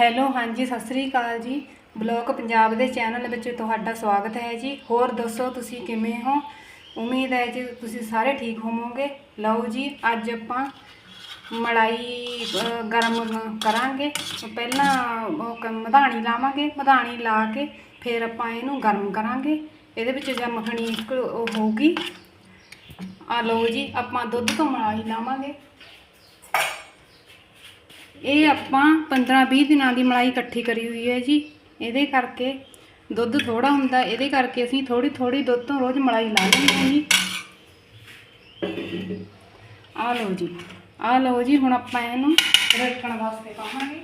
Hello ਹਾਂਜੀ ਸਤਿ ਸ੍ਰੀ ਅਕਾਲ ਜੀ। Blog Punjab ਦੇ ਚੈਨਲ ਵਿੱਚ ਤੁਹਾਡਾ ਸਵਾਗਤ ਹੈ ਜੀ। ਹੋਰ ਦੱਸੋ ਤੁਸੀਂ ਕਿਵੇਂ ਹੋ? ਉਮੀਦ ਹੈ ਜੀ ਤੁਸੀਂ ਸਾਰੇ ਠੀਕ ਹੋਵੋਗੇ। ਲਓ ਜੀ ਅੱਜ ਆਪਾਂ ਮਲਾਈ ਅ, ਗਰਮ ਕਰਾਂਗੇ। ਪਹਿਲਾਂ ਉਹ ਕ- ਮਧਾਣੀ ਲਾਵਾਂਗੇ। ਮਧਾਣੀ ਲਾ ਕੇ ਫਿਰ ਆਪਾਂ ਇਹਨੂੰ ਗਰਮ ਕਰਾਂਗੇ। ਇਹਦੇ ਵਿੱਚ ਜਾਂ ਮੱਖਣੀ ਇੱਕ ਉਹ ਹੋਊਗੀ। ਆ ਲਓ ਜੀ ਆਪਾਂ ਦੁੱਧ ਤੋਂ ਮਲਾਈ ਲਾਵਾਂਗੇ। ਇਹ ਆਪਾਂ 15-20 ਦਿਨਾਂ ਦੀ ਮਲਾਈ ਇਕੱਠੀ ਕਰੀ ਹੋਈ ਹੈ ਜੀ। ਇਹਦੇ ਕਰਕੇ ਦੁੱਧ ਥੋੜਾ ਹੁੰਦਾ, ਇਹਦੇ ਕਰਕੇ ਅਸੀਂ ਥੋੜੀ ਥੋੜੀ ਦੁੱਧ ਤੋਂ ਰੋਜ਼ ਮਲਾਈ ਲਾ ਲੈਂਦੇ ਹਾਂ ਜੀ। ਆ ਲਓ ਜੀ ਆ ਲਓ ਜੀ, ਹੁਣ ਆਪਾਂ ਇਹਨੂੰ ਰੱਖਣ ਵਾਸਤੇ ਪਾਵਾਂਗੇ।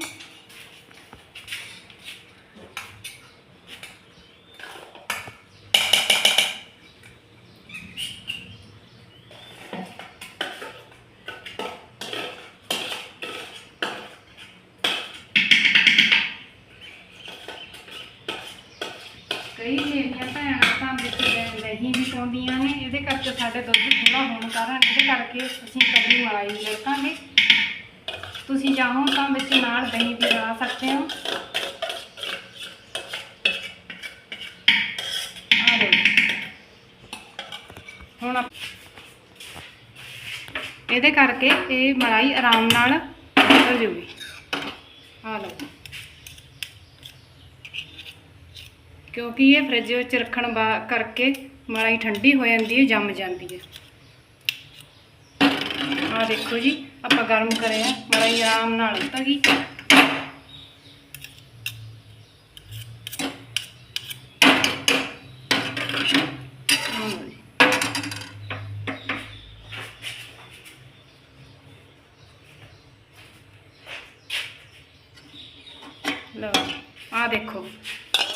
ਦਹੀਂ ਨੇ, ਇਹਦੇ ਕਰਕੇ ਸਾਡੇ ਦੁੱਧ ਥੋੜਾ ਹੋਣ ਕਾਰਨ ਇਹਦੇ ਕਰਕੇ ਅਸੀਂ ਕਦੀ ਮਲਾਈ ਲਿਆਵਾਂਗੇ ਤੁਸੀਂ ਚਾਹੋ ਤਾਂ ਵਿੱਚ ਨਾਲ ਦਹੀਂ ਵੀ ਲਾ ਸਕਦੇ ਹੋ। ਆ ਲਓ ਹੁਣ ਇਹਦੇ ਕਰਕੇ ਇਹ ਮਲਾਈ ਆਰਾਮ ਨਾਲ ਨਿਕਲ ਜੂਗੀ। ਆ ਲਓ ਕਿਉਂਕਿ ਇਹ ਫ੍ਰਿਜ ਵਿੱਚ ਰੱਖਣ ਬਾ ਕਰਕੇ ਮਲਾਈ ਠੰਡੀ ਹੋ ਜਾਂਦੀ ਹੈ, ਜੰਮ ਜਾਂਦੀ ਹੈ। ਆ ਦੇਖੋ ਜੀ, ਆਪਾਂ ਗਰਮ ਕਰਿਆ ਮਲਾਈ ਆਰਾਮ ਨਾਲ ਉਤਰ ਗਈ ਆਹ ਲਓ ਆ ਦੇਖੋ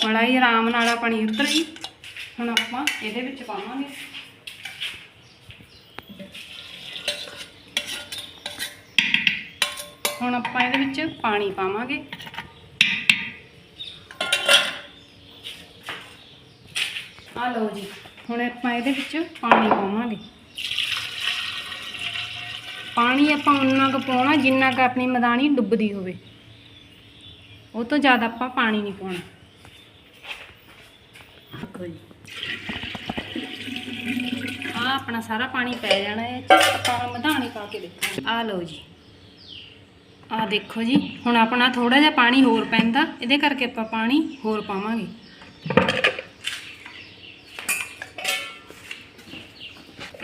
ਮਲਾਈ ਆਰਾਮ ਨਾਲ ਆਪਣੀ ਉਤਰ ਗਈ ਹੁਣ ਆਪਾਂ ਇਹਦੇ ਵਿੱਚ ਪਾਵਾਂਗੇ। ਹੁਣ ਆਪਾਂ ਇਹਦੇ ਵਿੱਚ ਪਾਣੀ ਪਾਵਾਂਗੇ। ਆ ਲਓ ਜੀ, ਹੁਣ ਆਪਾਂ ਇਹਦੇ ਵਿੱਚ ਪਾਣੀ ਪਾਵਾਂਗੇ। ਪਾਣੀ ਆਪਾਂ ਉਨਾ ਕੁ ਪਾਉਣਾ ਜਿੰਨਾ ਕੁ ਆਪਣੀ ਮਦਾਨੀ ਡੁੱਬਦੀ ਹੋਵੇ। ਉਹ ਤੋਂ ਜ਼ਿਆਦਾ ਆਪਾਂ ਪਾਣੀ ਨਹੀਂ ਪਾਉਣਾ। ਦੇਖੋ ਆ ਆਪਣਾ ਸਾਰਾ ਪਾਣੀ ਪੈ ਜਾਣਾ ਹੈ। ਆਪਾਂ ਮਧਾਣੀ ਪਾ ਕੇ ਦੇਖਾਂਗੇ। ਆ ਲਓ ਜੀ। ਆ ਦੇਖੋ ਜੀ, ਹੁਣ ਆਪਣਾ ਥੋੜਾ ਜਿਹਾ ਪਾਣੀ ਹੋਰ ਪੈਂਦਾ, ਇਹਦੇ ਕਰਕੇ ਆਪਾਂ ਪਾਣੀ ਹੋਰ ਪਾਵਾਂਗੇ।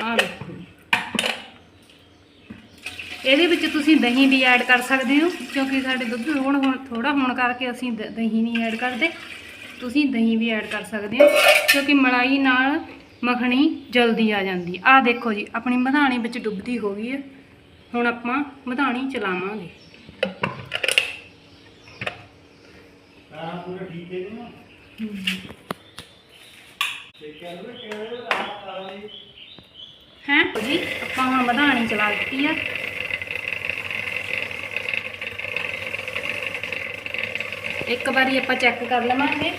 ਆ ਦੇਖੋ ਇਹਦੇ ਵਿੱਚ ਤੁਸੀਂ ਦਹੀਂ ਵੀ ਐਡ ਕਰ ਸਕਦੇ ਹੋ, ਕਿਉਂਕਿ ਸਾਡੇ ਦੁੱਧ ਹੁਣ ਹੁਣ ਥੋੜਾ ਹੋਣ ਕਰਕੇ ਅਸੀਂ ਦਹੀਂ ਨਹੀਂ ਐਡ ਕਰਦੇ। ਤੁਸੀਂ ਦਹੀਂ ਵੀ ਐਡ ਕਰ ਸਕਦੇ ਹੋ ਕਿਉਂਕਿ ਮਲਾਈ ਨਾਲ ਮੱਖਣੀ ਜਲਦੀ ਆ ਜਾਂਦੀ। ਆ ਦੇਖੋ ਜੀ ਆਪਣੀ ਮਧਾਣੀ ਵਿੱਚ ਡੁੱਬਦੀ ਹੋ ਗਈ ਹੈ। ਹੁਣ ਆਪਾਂ ਮਧਾਣੀ ਚਲਾਵਾਂਗੇ। ਸਾਰਾ ਪੂਰਾ ਠੀਕ ਹੈ ਨਾ? ਹੈ? ਜੀ ਆਪਾਂ ਹੁਣ ਮਧਾਣੀ ਚਲਾ ਦਿੱਤੀ ਆ। ਇੱਕ ਵਾਰੀ ਆਪਾਂ ਚੈੱਕ ਕਰ ਲਵਾਂਗੇ।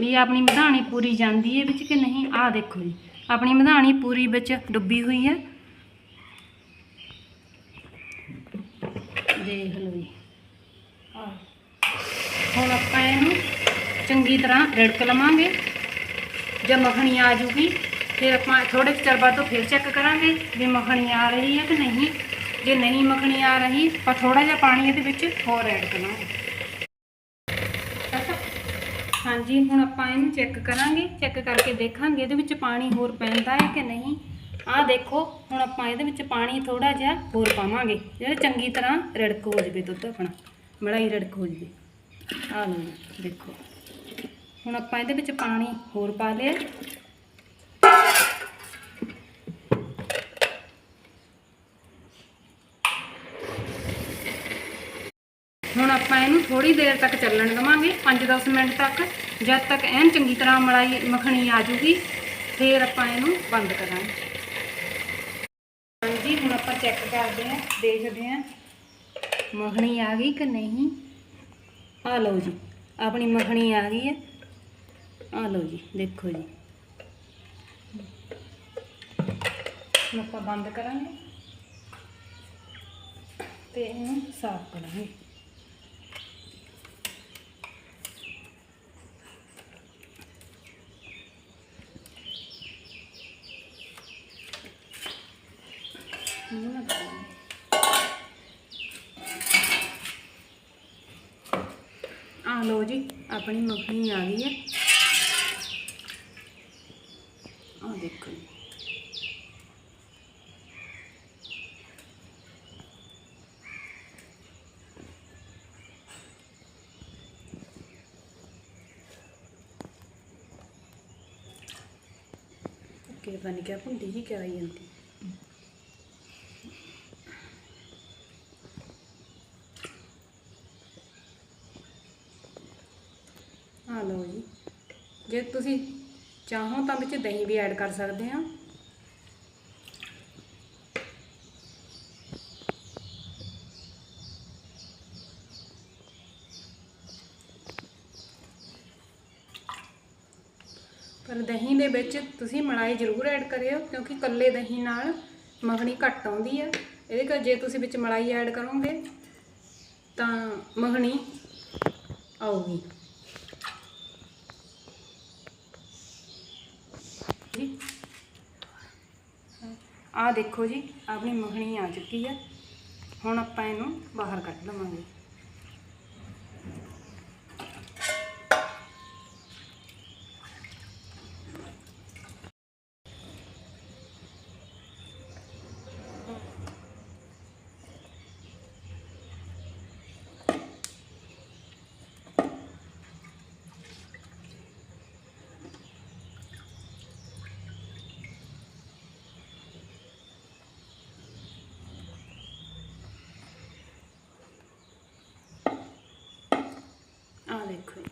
ਵੀ ਆਪਣੀ ਮਧਾਣੀ ਪੂਰੀ ਜਾਂਦੀ ਹੈ ਵਿੱਚ ਕਿ ਨਹੀਂ? ਆਹ ਦੇਖੋ ਜੀ, ਆਪਣੀ ਮਧਾਣੀ ਪੂਰੀ ਵਿੱਚ ਡੁੱਬੀ ਹੋਈ ਹੈ। ਦੇਖ ਲਓ ਜੀ। ਆਹ। ਹੁਣ ਆਪਾਂ ਇਹਨੂੰ ਚੰਗੀ ਤਰ੍ਹਾਂ ਰਿੜਕ ਲਵਾਂਗੇ। ਜਦ ਮੱਖਣੀ ਆ ਜੂਗੀ, ਫਿਰ ਆਪਾਂ ਥੋੜੇ ਚਿਰ ਬਾਅਦ ਤੋਂ ਫਿਰ ਚੈੱਕ ਕਰਾਂਗੇ ਵੀ ਮੱਖਣੀ ਆ ਰਹੀ ਹੈ ਕਿ ਨਹੀਂ। ਜੇ ਨਹੀਂ ਮੱਖਣੀ ਆ ਰਹੀ, ਆਪਾਂ ਥੋੜਾ ਜਿਹਾ ਪਾਣੀ ਇਹਦੇ ਵਿੱਚ ਹੋਰ ਐਡ ਕਰਾਂਗੇ। ਹਾਂਜੀ, ਹੁਣ ਆਪਾਂ ਇਹਨੂੰ ਚੈੱਕ ਕਰਾਂਗੇ ਚੈੱਕ ਕਰਕੇ ਦੇਖਾਂਗੇ ਇਹਦੇ ਵਿੱਚ ਪਾਣੀ ਹੋਰ ਪੈਂਦਾ ਹੈ ਕਿ ਨਹੀਂ। ਆਹ ਦੇਖੋ, ਹੁਣ ਆਪਾਂ ਇਹਦੇ ਵਿੱਚ ਪਾਣੀ ਥੋੜਾ ਜਿਹਾ ਹੋਰ ਪਾਵਾਂਗੇ। ਜਿਹੜਾ ਚੰਗੀ ਤਰ੍ਹਾਂ ਰੜਕ ਹੋ ਜਵੇ ਦੁੱਧ ਆਪਣਾ, ਮਲਾਈ ਰੜਕ ਹੋ ਜਵੇ। ਆਹ ਲਓ ਦੇਖੋ। ਹੁਣ ਆਪਾਂ ਇਹਦੇ ਵਿੱਚ ਪਾਣੀ ਹੋਰ ਪਾ ਲਿਆ। ਹੁਣ ਆਪਾਂ ਇਹਨੂੰ ਥੋੜੀ ਦੇਰ ਤੱਕ ਚੱਲਣ ਦਵਾਂਗੇ 5-10 ਮਿੰਟ ਤੱਕ। ਜਦ ਤੱਕ ਐਨ ਚੰਗੀ ਤਰ੍ਹਾਂ ਮਲਾਈ ਮੱਖਣੀ ਆ ਜੂਗੀ, ਫਿਰ ਆਪਾਂ ਇਹਨੂੰ ਬੰਦ ਕਰਾਂਗੇ। ਹਾਂਜੀ, ਹੁਣ ਆਪਾਂ ਚੈੱਕ ਕਰਦੇ ਹਾਂ, ਦੇਖਦੇ ਹਾਂ। ਮੱਖਣੀ ਆ ਗਈ ਕਿ ਨਹੀਂ? ਆ ਲਓ ਜੀ, ਆਪਣੀ ਮੱਖਣੀ ਆ ਗਈ ਹੈ। ਆ ਲਓ ਜੀ, ਦੇਖੋ ਜੀ। ਹੁਣ ਆਪਾਂ ਬੰਦ ਕਰਾਂਗੇ। ਤੇ ਇਹਨੂੰ ਸਾਫ਼ ਕਰਾਂਗੇ ਆ ਲਓ ਜੀ, ਆਪਣੀ ਮੱਖਣੀ ਆ ਗਈ ਹੈ। ਆ ਦੇਖੋ ਜੀ। ਬਣ ਗਿਆ ਭੁੰਡੀ ਜੀ ਕਿਆ ਜਾਂਦੀ। ਆ ਲਓ ਜੀ। ਜੇ ਤੁਸੀਂ ਚਾਹੋ ਤਾਂ ਵਿੱਚ ਦਹੀਂ ਵੀ ਐਡ ਕਰ ਸਕਦੇ ਆ ਪਰ ਦਹੀਂ ਦੇ ਵਿੱਚ ਤੁਸੀਂ ਮਲਾਈ ਜ਼ਰੂਰ ਐਡ ਕਰਿਓ, ਕਿਉਂਕਿ ਕੱਲੇ ਦਹੀਂ ਨਾਲ ਮੱਖਣੀ ਘੱਟ ਆਉਂਦੀ ਹੈ ਇਹਦੇ ਕਰ ਜੇ ਤੁਸੀਂ ਵਿੱਚ ਮਲਾਈ ਐਡ ਕਰੋਗੇ, ਤਾਂ ਮੱਖਣੀ ਆਉਗੀ ਆਹ ਦੇਖੋ ਜੀ ਆਪਣੀ ਮੱਖਣੀ ਆ ਚੁੱਕੀ ਹੈ। ਹੁਣ ਆਪਾਂ ਇਹਨੂੰ ਬਾਹਰ ਕੱਢ ਲਵਾਂਗੇ। ਆ ਦੇਖੋ ਜੀ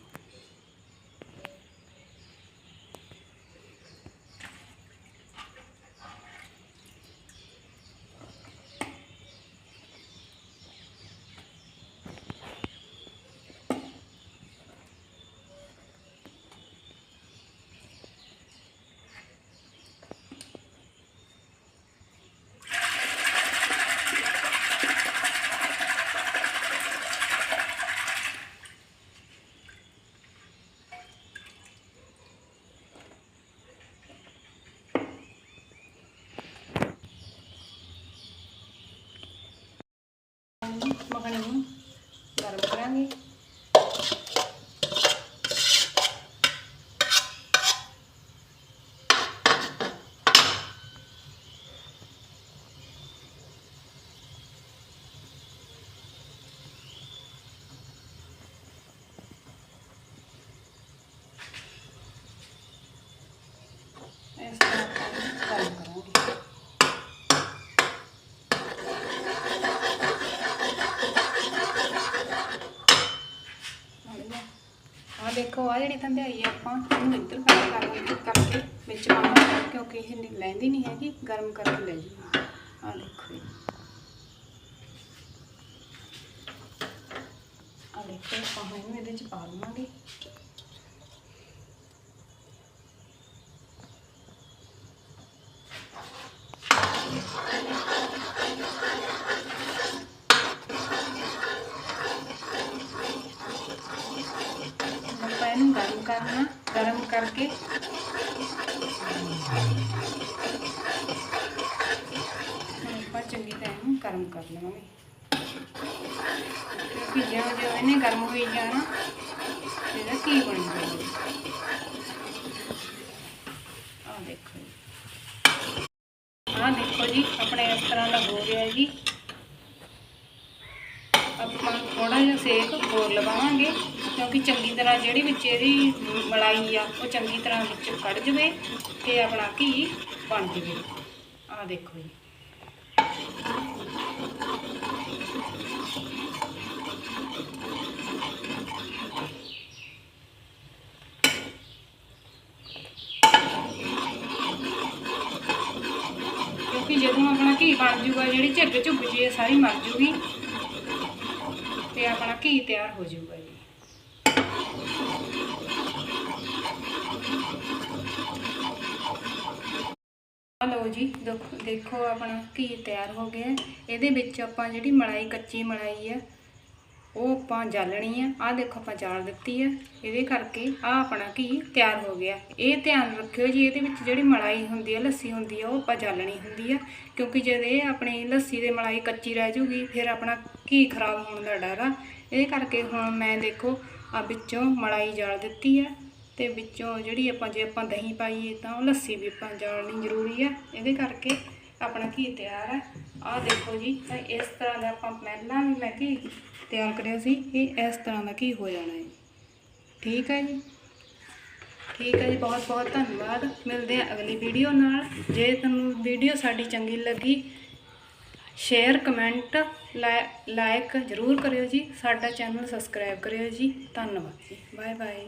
ਮੱਖਣੀ ਨੂੰ ਗਰਮ ਕਰਾਂਗੇ ਇਸ ਤਰ੍ਹਾਂ ਆਪਾਂ ਕਰਾਂਗੇ ਆ ਦੇਖੋ ਆ ਜਿਹੜੀ ਥੰਧਿਆਈ ਆ ਆਪਾਂ, ਇਹਨੂੰ ਇੱਧਰ ਫੈਲ ਕਰ ਕਰਕੇ ਵਿੱਚ ਪਾਵਾਂਗੇ, ਕਿਉਂਕਿ ਇਹ ਨਹੀਂ ਲੈਂਦੀ ਨਹੀਂ ਹੈਗੀ, ਗਰਮ ਕਰਕੇ ਲੈ ਜੂਗੀ ਆ ਦੇਖੋ ਆ ਦੇਖੋ, ਆਪਾਂ ਇਹਨੂੰ ਇਹਦੇ ਚ ਪਾ ਲਵਾਂਗੇ ਆਪਾਂ ਗਰਮ ਕਰਨਾ, ਗਰਮ ਕਰਕੇ। ਆਪਾਂ ਚੰਗੀ ਤਰ੍ਹਾਂ ਇਹਨੂੰ ਗਰਮ ਕਰ ਲਵਾਂਗੇ। ਕਿਉਂਕਿ ਜਿਉਂ ਜਿਉਂ ਇਹਨੇ ਗਰਮ ਹੋਈ ਜਾਣਾ, ਇਹਦਾ ਕੀ ਬਣ ਜਾਊਗਾ? ਆਹ ਦੇਖੋ ਜੀ। ਆਹ ਦੇਖੋ ਜੀ, ਆਪਣੇ ਇਸ ਤਰ੍ਹਾਂ ਦਾ ਹੋ ਗਿਆ ਜੀ। ਆਪਾਂ ਥੋੜਾ ਜਿਹਾ ਸੇਕ ਹੋਰ ਲਵਾਵਾਂਗੇ ਕਿਉਂਕਿ ਚੰਗੀ ਤਰ੍ਹਾਂ ਜਿਹੜੀ ਵਿੱਚ ਇਹਦੀ ਮਲਾਈ ਆ, ਉਹ ਚੰਗੀ ਤਰ੍ਹਾਂ ਵਿੱਚ ਕੱਢ ਜਵੇ ਤੇ ਆਪਣਾ ਘੀ ਬਣ ਜਵੇ। ਆ ਦੇਖੋ ਜੀ। ਕਿਉਂਕਿ ਜਦੋਂ ਆਪਣਾ ਘੀ ਬਣ ਜੂਗਾ, ਜਿਹੜੀ ਝੱਗ ਝੁੱਗ ਜੀ ਸਾਰੀ ਮਰ ਜੂਗੀ। ਘੀ ਤਿਆਰ ਹੋ ਜਾਊਗਾ ਜੀ? ਆ ਲਓ ਜੀ, ਦੇਖੋ ਦੇਖੋ ਆਪਣਾ ਘੀ ਤਿਆਰ ਹੋ ਗਿਆ। ਇਹਦੇ ਵਿੱਚ ਆਪਾਂ ਜਿਹੜੀ ਮਲਾਈ, ਕੱਚੀ ਮਲਾਈ ਹੈ ਉਹ ਆਪਾਂ ਜਾਲਣੀ ਆ। ਆਹ ਦੇਖੋ ਆਪਾਂ ਜਾਲ ਦਿੱਤੀ ਆ। ਇਹਦੇ ਕਰਕੇ ਆ ਆਪਣਾ ਘੀ ਤਿਆਰ ਹੋ ਗਿਆ। ਇਹ ਧਿਆਨ ਰੱਖਿਓ ਜੀ, ਇਹਦੇ ਵਿੱਚ ਜਿਹੜੀ ਮਲਾਈ ਹੁੰਦੀ ਆ, ਲੱਸੀ ਹੁੰਦੀ ਆ, ਉਹ ਆਪਾਂ ਜਾਲਣੀ ਹੁੰਦੀ ਆ। ਕਿਉਂਕਿ ਜਦ ਇਹ ਆਪਣੀ ਲੱਸੀ ਦੇ ਮਲਾਈ ਕੱਚੀ ਰਹਿ ਜੂਗੀ, ਫਿਰ ਆਪਣਾ ਘੀ ਖਰਾਬ ਹੋਣ ਦਾ ਡਰ ਆ। ਇਹ ਕਰਕੇ ਹੁਣ ਮੈਂ ਦੇਖੋ ਆ ਵਿੱਚੋਂ ਮਲਾਈ ਜਾਲ ਦਿੱਤੀ ਆ ਤੇ ਵਿੱਚੋਂ ਜਿਹੜੀ ਆਪਾਂ, ਜੇ ਆਪਾਂ ਦਹੀਂ ਪਾਈਏ ਤਾਂ ਉਹ ਲੱਸੀ ਵੀ ਆਪਾਂ ਜਾਲਣੀ ਜ਼ਰੂਰੀ ਆ। ਇਹਦੇ ਕਰਕੇ ਆਪਣਾ ਘੀ ਤਿਆਰ ਹੈ ਆਹ ਦੇਖੋ ਜੀ ਇਸ ਤਰ੍ਹਾਂ ਦਾ ਆਪਾਂ ਪਹਿਲਾਂ ਵੀ ਮੈਂ ਘੀ ਤਿਆਰ ਕਰਿਆ ਸੀ, ਇਹ ਇਸ ਤਰ੍ਹਾਂ ਦਾ ਕੀ ਹੋ ਜਾਣਾ ਹੈ। ਠੀਕ ਹੈ ਜੀ? ਠੀਕ ਹੈ ਜੀ, ਬਹੁਤ ਬਹੁਤ ਧੰਨਵਾਦ। ਮਿਲਦੇ ਹਾਂ ਅਗਲੀ ਵੀਡੀਓ ਨਾਲ। ਜੇ ਤੁਹਾਨੂੰ ਵੀਡੀਓ ਸਾਡੀ ਚੰਗੀ ਲੱਗੀ ਸ਼ੇਅਰ ਕਮੈਂਟ ਲਾਈਕ ਜ਼ਰੂਰ ਕਰਿਓ ਜੀ। ਸਾਡਾ ਚੈਨਲ ਸਬਸਕ੍ਰਾਈਬ ਕਰਿਓ ਜੀ। ਧੰਨਵਾਦ ਜੀ। Bye bye